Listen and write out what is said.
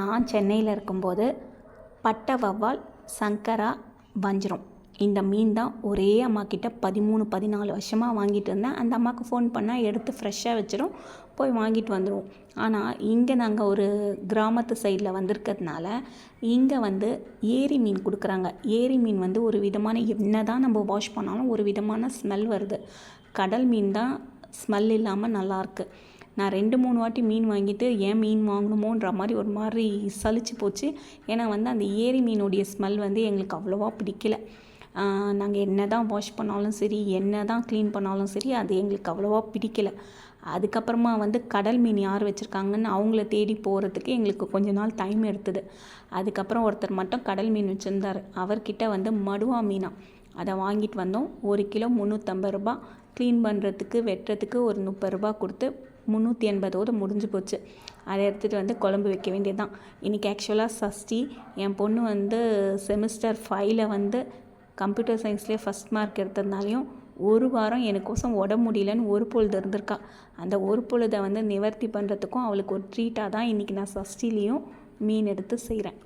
நான் சென்னையில் இருக்கும்போது பட்டை வவ்வால் சங்கரா வஞ்சிரம். இந்த மீன் தான் ஒரே அம்மா கிட்ட பதிமூணு பதினாலு வருஷமாக வாங்கிட்டு இருந்தேன். அந்த அம்மாவுக்கு ஃபோன் பண்ணால் எடுத்து ஃப்ரெஷ்ஷாக வச்சிடும் போய் வாங்கிட்டு வந்துடுவோம் ஆனால் இங்கே நாங்கள் ஒரு கிராமத்து சைடில் வந்திருக்கிறதுனால இங்கே வந்து ஏரி மீன் கொடுக்குறாங்க. ஏரி மீன் வந்து ஒரு விதமான என்ன தான் நம்ம வாஷ் பண்ணாலும் ஒரு விதமான ஸ்மெல் வருது. கடல் மீன் தான் ஸ்மெல் இல்லாமல் நல்லாயிருக்கு நான் ரெண்டு மூணு வாட்டி மீன் வாங்கிட்டு ஏன் மீன் வாங்கணுமோன்ற மாதிரி ஒரு மாதிரி சலிச்சு போச்சு. ஏன்னா வந்து அந்த ஏரி மீனுடைய ஸ்மெல் வந்து எங்களுக்கு அவ்வளோவா பிடிக்கல. நாங்கள் என்ன தான் வாஷ் பண்ணாலும் சரி என்ன தான் க்ளீன் பண்ணாலும் சரி அது எங்களுக்கு அவ்வளோவா பிடிக்கல. அதுக்கப்புறமா வந்து கடல் மீன் யார் வச்சுருக்காங்கன்னு அவங்கள தேடி போகிறதுக்கு எங்களுக்கு கொஞ்ச நாள் டைம் எடுத்தது. அதுக்கப்புறம் ஒருத்தர் மட்டும் கடல் மீன் வச்சுருந்தார். அவர்கிட்ட வந்து மடுவா மீனா. அதை வாங்கிட்டு வந்தோம். ஒரு கிலோ முந்நூற்றம்பது ரூபா க்ளீன் பண்ணுறதுக்கு வெட்டுறதுக்கு ஒரு முப்பது ரூபா கொடுத்து முந்நூற்றி எண்பதோடு முடிஞ்சு போச்சு. அதை எடுத்துகிட்டு வந்து குழம்பு வைக்க வேண்டியது தான் இன்றைக்கி ஆக்சுவலாக சஷ்டி என் பொண்ணு வந்து செமிஸ்டர் ஃபைவ்ல வந்து கம்ப்யூட்டர் சயின்ஸ்லேயே ஃபஸ்ட் மார்க் எடுத்ததுனாலையும் ஒரு வாரம் எனக்கோசம் உடம்பு முடியலன்னு ஒரு பொழுது இருந்திருக்கா. அந்த ஒரு பொழுதை வந்து நிவர்த்தி பண்ணுறதுக்கும் அவளுக்கு ஒரு ட்ரீட்டாக தான் இன்றைக்கி நான் சஷ்டிலையும் மீன் எடுத்து செய்கிறேன்